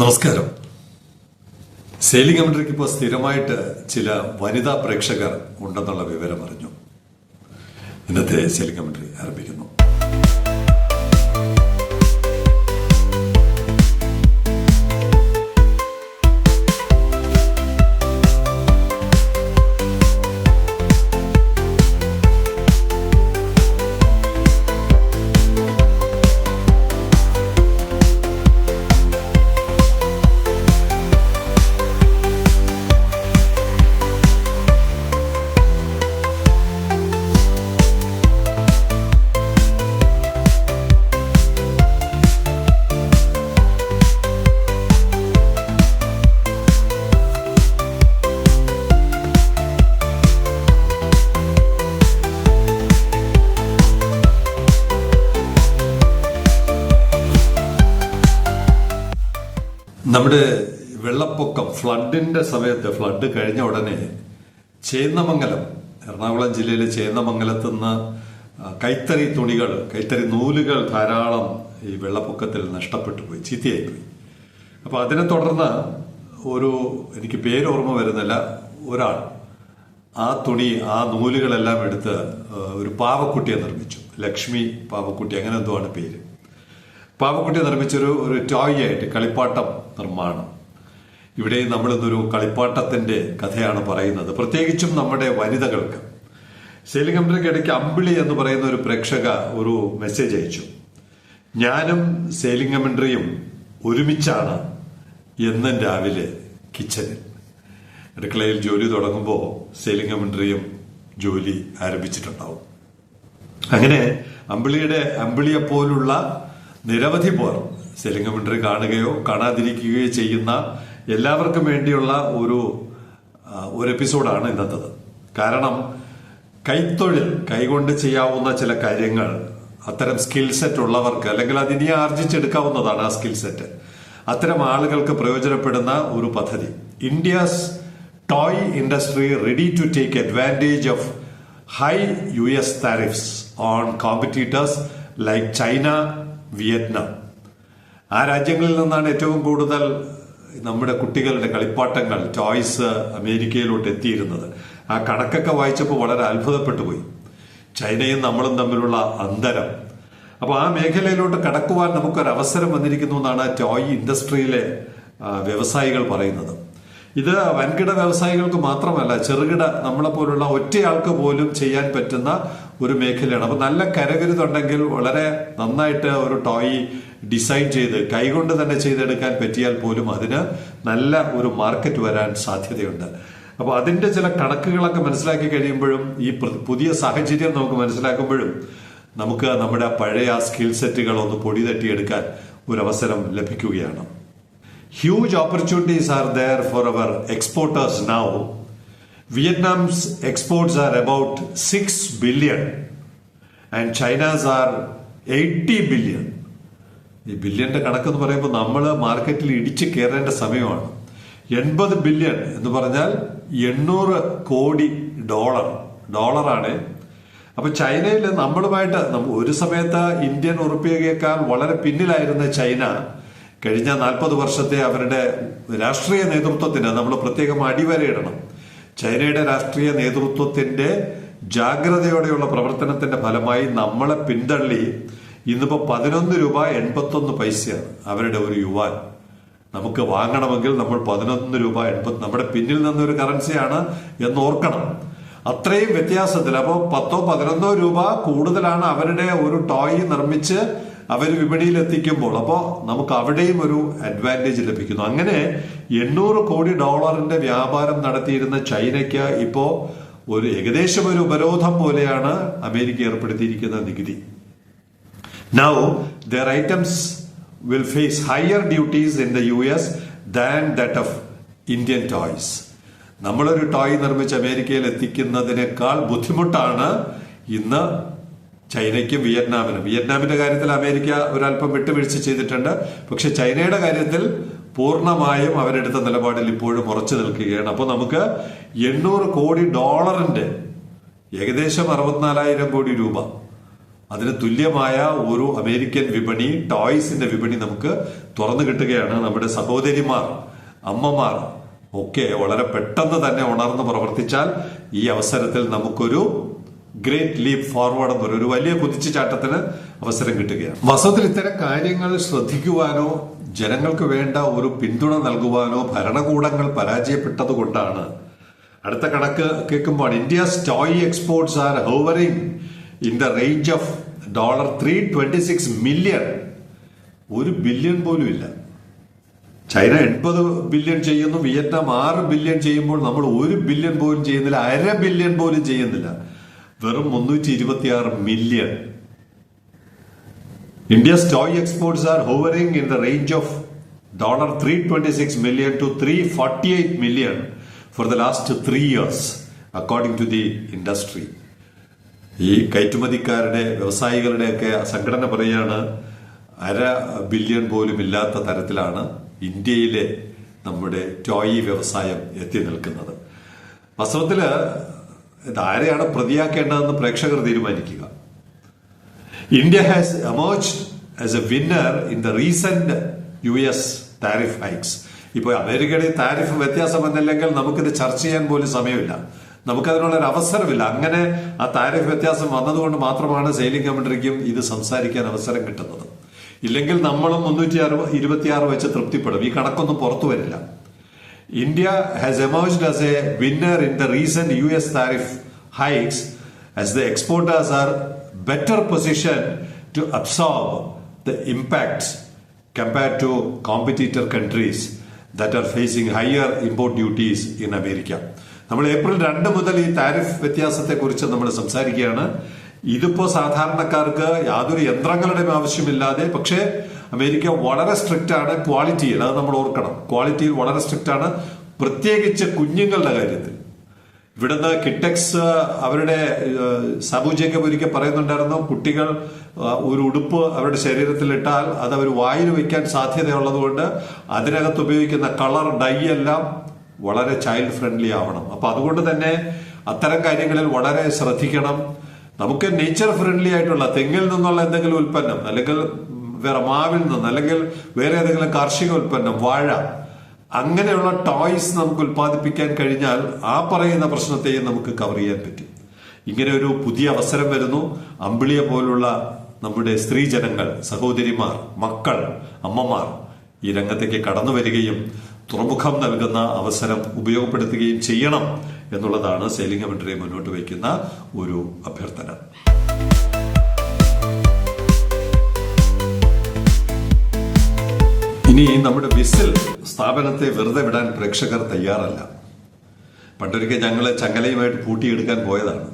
നമസ്കാരം. സെയിലിംഗ് കമന്ററിക്ക് ഇപ്പോൾ സ്ഥിരമായിട്ട് ചില വനിതാ പ്രേക്ഷകർ ഉണ്ടെന്നുള്ള വിവരം അറിഞ്ഞു ഇന്നത്തെ സെയിലിംഗ് കമന്ററി ആരംഭിക്കുന്നു. നമ്മുടെ വെള്ളപ്പൊക്കം ഫ്ലഡിന്റെ സമയത്ത് ഫ്ലഡ് കഴിഞ്ഞ ഉടനെ ചേന്നമംഗലം എറണാകുളം ജില്ലയിലെ ചേന്നമംഗലത്ത് നിന്ന് കൈത്തറി തുണികൾ കൈത്തറി നൂലുകൾ ധാരാളം ഈ വെള്ളപ്പൊക്കത്തിൽ നഷ്ടപ്പെട്ടു പോയി ചീത്തയായി പോയി. അപ്പൊ അതിനെ തുടർന്ന് ഒരു എനിക്ക് പേരോർമ്മ വരുന്നില്ല ഒരാൾ ആ തുണി ആ നൂലുകളെല്ലാം എടുത്ത് ഒരു പാവക്കുട്ടിയെ നിർമ്മിച്ചു. ലക്ഷ്മി പാവക്കുട്ടി അങ്ങനെ എന്തോ ആണ് പേര്. പാവക്കുട്ടി നിർമ്മിച്ചൊരു ഒരു ടോയ് ആയിട്ട് കളിപ്പാട്ടം നിർമ്മാണം. ഇവിടെ നമ്മളിന്നൊരു കളിപ്പാട്ടത്തിന്റെ കഥയാണ് പറയുന്നത്. പ്രത്യേകിച്ചും നമ്മുടെ വനിതകൾക്ക്. ഇടയ്ക്ക് അമ്പിളി എന്ന് പറയുന്ന ഒരു പ്രേക്ഷക ഒരു മെസ്സേജ് അയച്ചു. ഞാനും സേലിംഗമൻട്രിയും ഒരുമിച്ചാണ് എന്നും രാവിലെ കിച്ചണിൽ. അടുക്കളയിൽ ജോലി തുടങ്ങുമ്പോൾ സേലിംഗമൻട്രിയും ജോലി ആരംഭിച്ചിട്ടുണ്ടാവും. അങ്ങനെ അമ്പിളിയുടെ അമ്പിളിയെ പോലുള്ള നിരവധി പേർ സെലിംഗ് കമന്ററി കാണുകയോ കാണാതിരിക്കുകയോ ചെയ്യുന്ന എല്ലാവർക്കും വേണ്ടിയുള്ള ഒരു ഒരു എപ്പിസോഡാണ് ഇന്നത്തത്. കാരണം കൈത്തൊഴിൽ കൈകൊണ്ട് ചെയ്യാവുന്ന ചില കാര്യങ്ങൾ അത്തരം സ്കിൽ സെറ്റ് ഉള്ളവർക്ക് അല്ലെങ്കിൽ അതിനി ആർജിച്ചെടുക്കാവുന്നതാണ് ആ സ്കിൽ സെറ്റ് അത്തരം ആളുകൾക്ക് പ്രയോജനപ്പെടുന്ന ഒരു പദ്ധതി. India's toy industry ready to take advantage of high U S tariffs on competitors like China Vietnam. ആ രാജ്യങ്ങളിൽ നിന്നാണ് ഏറ്റവും കൂടുതൽ നമ്മുടെ കുട്ടികളുടെ കളിപ്പാട്ടങ്ങൾ ടോയ്സ് അമേരിക്കയിലോട്ട് എത്തിയിരുന്നത്. ആ കണക്കൊക്കെ വായിച്ചപ്പോൾ വളരെ അത്ഭുതപ്പെട്ടു പോയി. ചൈനയും നമ്മളും തമ്മിലുള്ള അന്തരം. അപ്പോൾ ആ മേഖലയിലോട്ട് കടക്കുവാൻ നമുക്കൊരവസരം വന്നിരിക്കുന്നു എന്നാണ് ടോയ് ഇൻഡസ്ട്രിയിലെ വ്യവസായികൾ പറയുന്നത്. ഇത് വൻകിട വ്യവസായികൾക്ക് മാത്രമല്ല ചെറുകിട നമ്മളെ പോലുള്ള ഒറ്റയാൾക്ക് പോലും ചെയ്യാൻ പറ്റുന്ന ഒരു മേഖലയാണ്. അപ്പൊ നല്ല കരകരുതുണ്ടെങ്കിൽ വളരെ നന്നായിട്ട് ഒരു ടോയ് ഡിസൈൻ ചെയ്ത് കൈകൊണ്ട് തന്നെ ചെയ്തെടുക്കാൻ പറ്റിയാൽ പോലും അതിന് നല്ല ഒരു മാർക്കറ്റ് വരാൻ സാധ്യതയുണ്ട്. അപ്പൊ അതിന്റെ ചില കണക്കുകളൊക്കെ മനസ്സിലാക്കി കഴിയുമ്പോഴും ഈ പുതിയ സാഹചര്യം നമുക്ക് മനസ്സിലാക്കുമ്പോഴും നമുക്ക് നമ്മുടെ പഴയ സ്കിൽ സെറ്റുകൾ ഒന്ന് പൊടി തട്ടിയെടുക്കാൻ ഒരു അവസരം ലഭിക്കുകയാണ്. Huge opportunities are there for our exporters now. Vietnam's exports are about 6 billion and China's are 80 billion. ഈ ബില്യന്റെ കണക്കെന്ന് പറയുമ്പോൾ നമ്മൾ മാർക്കറ്റിൽ ഇടിച്ചു കയറേണ്ട സമയമാണ് എൺപത് ബില്യൺ എന്ന് പറഞ്ഞാൽ എണ്ണൂറ് കോടി ഡോളർ ഡോളറാണ് അപ്പൊ ചൈനയിൽ നമ്മളുമായിട്ട് ഒരു സമയത്ത് ഇന്ത്യൻ ഉറുപ്പിയേക്കാൾ വളരെ പിന്നിലായിരുന്ന ചൈന കഴിഞ്ഞ നാൽപ്പത് വർഷത്തെ അവരുടെ രാഷ്ട്രീയ നേതൃത്വത്തിന് നമ്മൾ പ്രത്യേകം അടിവരയിടണം. ചൈനയുടെ രാഷ്ട്രീയ നേതൃത്വത്തിന്റെ ജാഗ്രതയോടെയുള്ള പ്രവർത്തനത്തിന്റെ ഫലമായി നമ്മളെ പിന്തള്ളി ഇന്നിപ്പോ പതിനൊന്ന് രൂപ എൺപത്തൊന്ന് പൈസയാണ് അവരുടെ ഒരു യുവാൻ. നമുക്ക് വാങ്ങണമെങ്കിൽ നമ്മൾ പതിനൊന്ന് രൂപ എൺപത് നമ്മുടെ പിന്നിൽ നിന്നൊരു കറൻസിയാണ് എന്ന് ഓർക്കണം. അത്രയും വ്യത്യാസത്തിൽ അപ്പോൾ പത്തോ പതിനൊന്നോ രൂപ കൂടുതലാണ് അവരുടെ ഒരു ടോയ് നിർമ്മിച്ച് അവർ വിപണിയിൽ എത്തിക്കുമ്പോൾ അപ്പോൾ നമുക്ക് അവിടെയും ഒരു അഡ്വാന്റേജ് ലഭിക്കുന്നു. അങ്ങനെ എണ്ണൂറ് കോടി ഡോളറിന്റെ വ്യാപാരം നടത്തിയിരുന്ന ചൈനയ്ക്ക് ഇപ്പോൾ ഒരു ഏകദേശം ഒരു ഉപരോധം പോലെയാണ് അമേരിക്ക ഏർപ്പെടുത്തിയിരിക്കുന്ന നികുതി. Now their items will face higher duties in the U S than that of Indian toys നമ്മളൊരു ടോയ് നിർമ്മിച്ച് അമേരിക്കയിൽ എത്തിക്കുന്നതിനേക്കാൾ ബുദ്ധിമുട്ടാണ് ഇന്ന് ചൈനയ്ക്കും വിയറ്റ്നാമിനും. വിയറ്റ്നാമിന്റെ കാര്യത്തിൽ അമേരിക്ക ഒരല്പം വിട്ടുവീഴ്ച ചെയ്തിട്ടുണ്ട്. പക്ഷെ ചൈനയുടെ കാര്യത്തിൽ പൂർണമായും അവരെടുത്ത നിലപാടിൽ ഇപ്പോഴും ഉറച്ചു നിൽക്കുകയാണ്. അപ്പോൾ നമുക്ക് എണ്ണൂറ് കോടി ഡോളറിന്റെ ഏകദേശം അറുപത്തിനാലായിരം കോടി രൂപ അതിന് തുല്യമായ ഒരു അമേരിക്കൻ വിപണി ടോയ്സിന്റെ വിപണി നമുക്ക് തുറന്നു കിട്ടുകയാണ്. നമ്മുടെ സഹോദരിമാർ അമ്മമാർ ഒക്കെ വളരെ പെട്ടെന്ന് തന്നെ ഉണർന്ന് പ്രവർത്തിച്ചാൽ ഈ അവസരത്തിൽ നമുക്കൊരു ഗ്രേറ്റ് ലീപ് ഫോർവേഡ് എന്ന് ഒരു വലിയ കുതിച്ചുചാട്ടത്തിന് അവസരം കിട്ടുകയാണ്. വസത്തിൽ ഇത്തരം കാര്യങ്ങൾ ശ്രദ്ധിക്കുവാനോ ജനങ്ങൾക്ക് വേണ്ട ഒരു പിന്തുണ നൽകുവാനോ ഭരണകൂടങ്ങൾ പരാജയപ്പെട്ടത് കൊണ്ടാണ്. അടുത്ത കണക്ക് കേൾക്കുമ്പോൾ India toy exports are hovering in the range of dollar three twenty six million ഒരു ബില്യൺ പോലും ഇല്ല. ചൈന എൺപത് ബില്യൺ ചെയ്യുന്നു വിയറ്റ്നാം ആറ് ബില്യൺ ചെയ്യുമ്പോൾ നമ്മൾ ഒരു ബില്യൺ പോലും ചെയ്യുന്നില്ല അര ബില്യൺ പോലും ചെയ്യുന്നില്ല. വെറും മുന്നൂറ്റി ഇരുപത്തി ആറ് million India's toy exports are hovering in the range of $326 million to 348 million for the last three years, according to the industry. ഈ കയറ്റുമതിക്കാരുടെ വ്യവസായികളുടെയൊക്കെ സംഘടന പറയുകയാണ് അര ബില്യൺ പോലും ഇല്ലാത്ത തരത്തിലാണ് ഇന്ത്യയിലെ നമ്മുടെ ടോയി വ്യവസായം എത്തി നിൽക്കുന്നത് വാസ്തവത്തിൽ ഇതാരെയാണ് പ്രതിയാക്കേണ്ടതെന്ന് പ്രേക്ഷകർ തീരുമാനിക്കുക. India has has as a winner in the recent U S tariff hikes ഇപ്പോൾ അമേരിക്കയുടെ താരിഫ് വ്യത്യാസം വന്നില്ലെങ്കിൽ നമുക്കിത് ചർച്ച ചെയ്യാൻ പോലും സമയമില്ല. നമുക്കതിനുള്ള ഒരു അവസരമില്ല. അങ്ങനെ ആ താരിഫ് വ്യത്യാസം വന്നതുകൊണ്ട് മാത്രമാണ് സെയിലിംഗ് കമന്ററിക്കും ഇത് സംസാരിക്കാൻ അവസരം കിട്ടുന്നത്. ഇല്ലെങ്കിൽ നമ്മളും മുന്നൂറ്റി അറുപത് ഇരുപത്തിയാറ് വെച്ച് തൃപ്തിപ്പെടും. ഈ കണക്കൊന്നും പുറത്തു വരില്ല. India has emerged as a winner in the recent US tariff hikes as the exporters are better positioned to absorb the impacts compared to competitor countries that are facing higher import duties in America. നമ്മൾ April രണ്ട് മുതൽ ഈ tariff വ്യത്യാസത്തെ കുറിച്ച് നമ്മൾ സംസാരിക്കുകയാണ് ഇതിപ്പോ സാധാരണക്കാർക്ക് യാതൊരു യന്ത്രങ്ങളുടെയും ആവശ്യമില്ലാതെ പക്ഷേ അമേരിക്ക വളരെ സ്ട്രിക്റ്റ് ആണ് ക്വാളിറ്റിയിൽ അത് നമ്മൾ ഓർക്കണം. ക്വാളിറ്റിയിൽ വളരെ സ്ട്രിക്റ്റ് ആണ്. പ്രത്യേകിച്ച് കുഞ്ഞുങ്ങളുടെ കാര്യത്തിൽ. ഇവിടുന്ന് കിറ്റക്സ് അവരുടെ സബുജയൊക്കെ ഒരിക്കൽ പറയുന്നുണ്ടായിരുന്നു കുട്ടികൾ ഒരു ഉടുപ്പ് അവരുടെ ശരീരത്തിൽ ഇട്ടാൽ അത് അവർ വായിൽ വയ്ക്കാൻ സാധ്യതയുള്ളതുകൊണ്ട് അതിനകത്ത് ഉപയോഗിക്കുന്ന കളർ ഡൈ എല്ലാം വളരെ ചൈൽഡ് ഫ്രണ്ട്ലി ആവണം. അപ്പൊ അതുകൊണ്ട് തന്നെ അത്തരം കാര്യങ്ങളിൽ വളരെ ശ്രദ്ധിക്കണം. നമുക്ക് നേച്ചർ ഫ്രണ്ട്ലി ആയിട്ടുള്ള തെങ്ങിൽ നിന്നുള്ള എന്തെങ്കിലും ഉൽപ്പന്നം അല്ലെങ്കിൽ വേറെ മാവിൽ നിന്ന് അല്ലെങ്കിൽ വേറെ ഏതെങ്കിലും കാർഷിക ഉൽപ്പന്നം വാഴ അങ്ങനെയുള്ള ടോയ്സ് നമുക്ക് ഉൽപ്പാദിപ്പിക്കാൻ കഴിഞ്ഞാൽ ആ പറയുന്ന പ്രശ്നത്തെയും നമുക്ക് കവർ ചെയ്യാൻ പറ്റും. ഇങ്ങനെ ഒരു പുതിയ അവസരം വരുന്നു. അമ്പിളിയെ പോലുള്ള നമ്മുടെ സ്ത്രീ ജനങ്ങൾ സഹോദരിമാർ മക്കൾ അമ്മമാർ ഈ രംഗത്തേക്ക് കടന്നു വരികയും തുറമുഖം നൽകുന്ന അവസരം ഉപയോഗപ്പെടുത്തുകയും ചെയ്യണം എന്നുള്ളതാണ് സെയിലിംഗ് കമന്ററി മുന്നോട്ട് വയ്ക്കുന്ന ഒരു അഭ്യർത്ഥന. ഇനി നമ്മുടെ വിസിൽ സ്ഥാപനത്തെ വെറുതെ വിടാൻ പ്രേക്ഷകർ തയ്യാറല്ല. പണ്ടൊരിക്കൽ ഞങ്ങൾ ചങ്ങലയുമായിട്ട് പൂട്ടിയെടുക്കാൻ പോയതാണ്.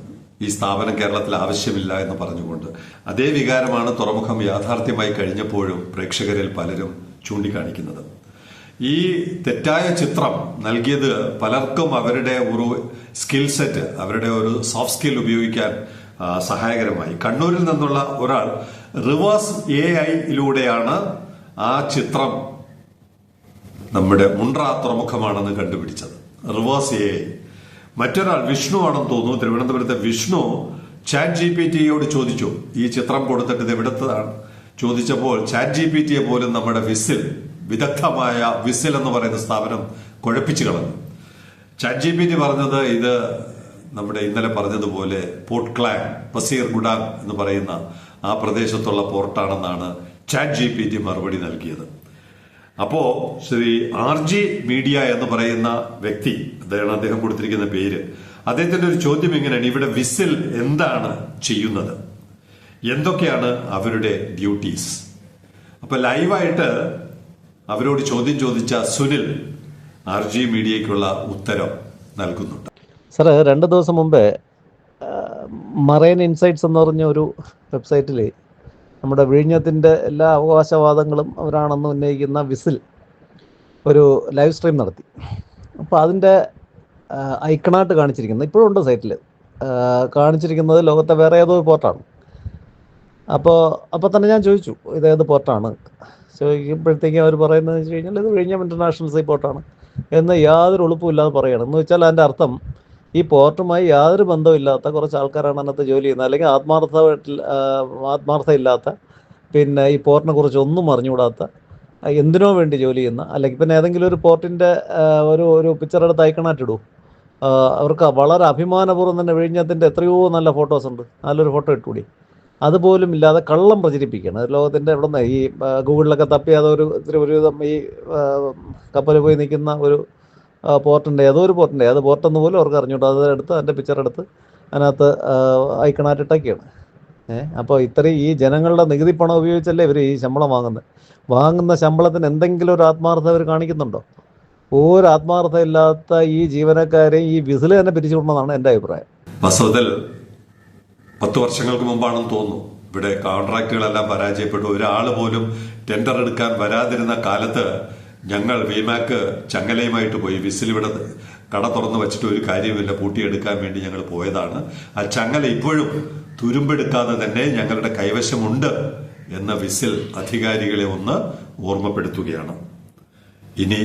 ഈ സ്ഥാപനം കേരളത്തിൽ ആവശ്യമില്ല എന്ന് പറഞ്ഞുകൊണ്ട്. അതേ വികാരമാണ് തുറമുഖം യാഥാർത്ഥ്യമായി കഴിഞ്ഞപ്പോഴും പ്രേക്ഷകരിൽ പലരും ചൂണ്ടിക്കാണിക്കുന്നത്. ഈ തെറ്റായ ചിത്രം നൽകിയത് പലർക്കും അവരുടെ ഒരു സ്കിൽ സെറ്റ് അവരുടെ ഒരു സോഫ്റ്റ് സ്കിൽ ഉപയോഗിക്കാൻ സഹായകരമായി. കണ്ണൂരിൽ നിന്നുള്ള ഒരാൾ റിവേഴ്സ് എ ഐയിലൂടെയാണ് ആ ചിത്രം നമ്മുടെ മുണ്ട്ര തുറമുഖമാണെന്ന് കണ്ടുപിടിച്ചത്. റിവേഴ്സ് എ മറ്റൊരാൾ വിഷ്ണു ആണെന്ന് തോന്നുന്നു. തിരുവനന്തപുരത്തെ വിഷ്ണു ചാറ്റ് ജി പി ടിയോട് ചോദിച്ചു. ഈ ചിത്രം കൊടുത്തിട്ട് ഇത് എവിടത്തതാണ് ചോദിച്ചപ്പോൾ ചാറ്റ് ജി പി ടിയെ പോലും നമ്മുടെ വിസിൽ വിദഗ്ധമായ വിസിൽ എന്ന് പറയുന്ന സ്ഥാപനം കുഴപ്പിച്ചു കളഞ്ഞു. ചാറ്റ് ജി പി ടി പറഞ്ഞത് ഇത് നമ്മുടെ ഇന്നലെ പറഞ്ഞതുപോലെ പോർട്ട് ക്ലാൻ പസീർ ഗുഡാൻ എന്ന് പറയുന്ന ആ പ്രദേശത്തുള്ള പോർട്ടാണെന്നാണ് ചാറ്റ് ജി പി ടി മറുപടി നൽകിയത്. അപ്പോ ശ്രീ ആർ ജി മീഡിയ എന്ന് പറയുന്ന വ്യക്തി അതാണ് അദ്ദേഹം കൊടുത്തിരിക്കുന്ന പേര് അദ്ദേഹത്തിന്റെ ഒരു ചോദ്യം എങ്ങനെയാണ്? ഇവിടെ വിസിൽ എന്താണ് ചെയ്യുന്നത്? എന്തൊക്കെയാണ് അവരുടെ ഡ്യൂട്ടീസ്? അപ്പൊ ലൈവായിട്ട് അവരോട് ചോദ്യം ചോദിച്ച സുനിൽ ആർ ജി മീഡിയയ്ക്കുള്ള ഉത്തരം നൽകുന്നുണ്ട്. സാറ് രണ്ട് ദിവസം മുമ്പേ മറൈൻ ഇൻസൈറ്റ്സ് എന്ന് പറഞ്ഞ ഒരു വെബ്സൈറ്റിൽ നമ്മുടെ വിഴിഞ്ഞത്തിന്റെ എല്ലാ അവകാശവാദങ്ങളും അവരാണെന്ന് ഉന്നയിക്കുന്ന വിസിൽ ഒരു ലൈവ് സ്ട്രീം നടത്തി. അപ്പോൾ അതിന്റെ ഐക്കണായിട്ട് കാണിച്ചിരിക്കുന്നത് ഇപ്പോഴും ഉണ്ട് സൈറ്റിൽ കാണിച്ചിരിക്കുന്നത് ലോകത്തെ വേറെ ഏതോ പോർട്ടാണ്. അപ്പോൾ അപ്പോൾ തന്നെ ഞാൻ ചോദിച്ചു ഇതേത് പോർട്ടാണ്? ചോദിക്കുമ്പോഴത്തേക്കും അവർ പറയുന്നത് വെച്ച് കഴിഞ്ഞാൽ ഇത് വിഴിഞ്ഞം ഇന്റർനാഷണൽ സീ പോർട്ടാണ്. എന്ന് യാതൊരു എളുപ്പമില്ലാതെ പറയുകയാണ് എന്ന് വെച്ചാൽ അതിന്റെ അർത്ഥം ഈ പോർട്ടുമായി യാതൊരു ബന്ധമില്ലാത്ത കുറച്ച് ആൾക്കാരാണ് അതിനകത്ത് ജോലി ചെയ്യുന്നത്. അല്ലെങ്കിൽ ആത്മാർത്ഥ ഇല്ലാത്ത പിന്നെ ഈ പോർട്ടിനെ കുറിച്ച് ഒന്നും അറിഞ്ഞുകൂടാത്ത എന്തിനോ വേണ്ടി ജോലി ചെയ്യുന്ന അല്ലെങ്കിൽ പിന്നെ ഏതെങ്കിലും ഒരു പോർട്ടിന്റെ ഒരു ഒരു പിക്ചർ എടുത്ത് അയക്കണാറ്റിടൂ. അവർക്ക് വളരെ അഭിമാനപൂർവം തന്നെ വിഴിഞ്ഞത്തിന്റെ എത്രയോ നല്ല ഫോട്ടോസ് ഉണ്ട്. നല്ലൊരു ഫോട്ടോ ഇട്ടുകൂടി. അതുപോലും ഇല്ലാതെ കള്ളം പ്രചരിപ്പിക്കുകയാണ്. ലോകത്തിന്റെ എവിടെ നിന്ന് ഈ ഗൂഗിളിലൊക്കെ തപ്പി ഒരു ഇത്തിരി ഒരുവിധം ഈ കപ്പൽ പോയി നിൽക്കുന്ന ഒരു പോർട്ടുണ്ട് ഏതോ ഒരു പോർട്ടിന്റെ ഏത് പോർട്ടെന്ന് പോലും അവർക്ക് അറിഞ്ഞൂട്ടോ അത് എടുത്ത് അതിന്റെ പിക്ചർ എടുത്ത് അതിനകത്ത് ഐക്കണായിട്ടിട്ടൊക്കെയാണ് ഏഹ് അപ്പോൾ ഇത്രയും ഈ ജനങ്ങളുടെ നികുതി പണം ഉപയോഗിച്ചല്ലേ ഇവർ ഈ ശമ്പളം വാങ്ങുന്നത് വാങ്ങുന്ന ശമ്പളത്തിന് എന്തെങ്കിലും ഒരു ആത്മാർത്ഥത അവർ കാണിക്കുന്നുണ്ടോ? ഒരു ആത്മാർത്ഥത ഇല്ലാത്ത ഈ ജീവനക്കാരെ ഈ വിസിൽ തന്നെ പിരിച്ചുവിടണമെന്നാണ് എന്റെ അഭിപ്രായം. വാസ്തവത്തിൽ പത്ത് വർഷങ്ങൾക്ക് മുമ്പാണെന്ന് തോന്നുന്നു. ഇവിടെ കോൺട്രാക്റ്റുകളെല്ലാം പരാജയപ്പെട്ടു. ഒരാൾ പോലും ടെൻഡർ എടുക്കാൻ വരാതിരുന്ന കാലത്ത് ഞങ്ങൾ വിമാക്ക് ചങ്ങലയുമായിട്ട് പോയി വിസിൽ ഇവിടെ കട തുറന്ന് വെച്ചിട്ട് ഒരു കാര്യമില്ല പൂട്ടിയെടുക്കാൻ വേണ്ടി ഞങ്ങൾ പോയതാണ്. ആ ചങ്ങല ഇപ്പോഴും തുരുമ്പെടുക്കാതെ തന്നെ ഞങ്ങളുടെ കൈവശമുണ്ട് എന്ന വിസിൽ അധികാരികളെ ഒന്ന് ഓർമ്മപ്പെടുത്തുകയാണ്. ഇനി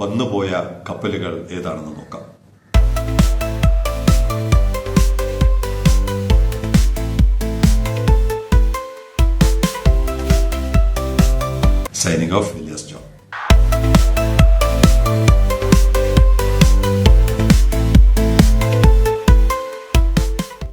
വന്നുപോയ കപ്പലുകൾ ഏതാണെന്ന് നോക്കാം. Signing off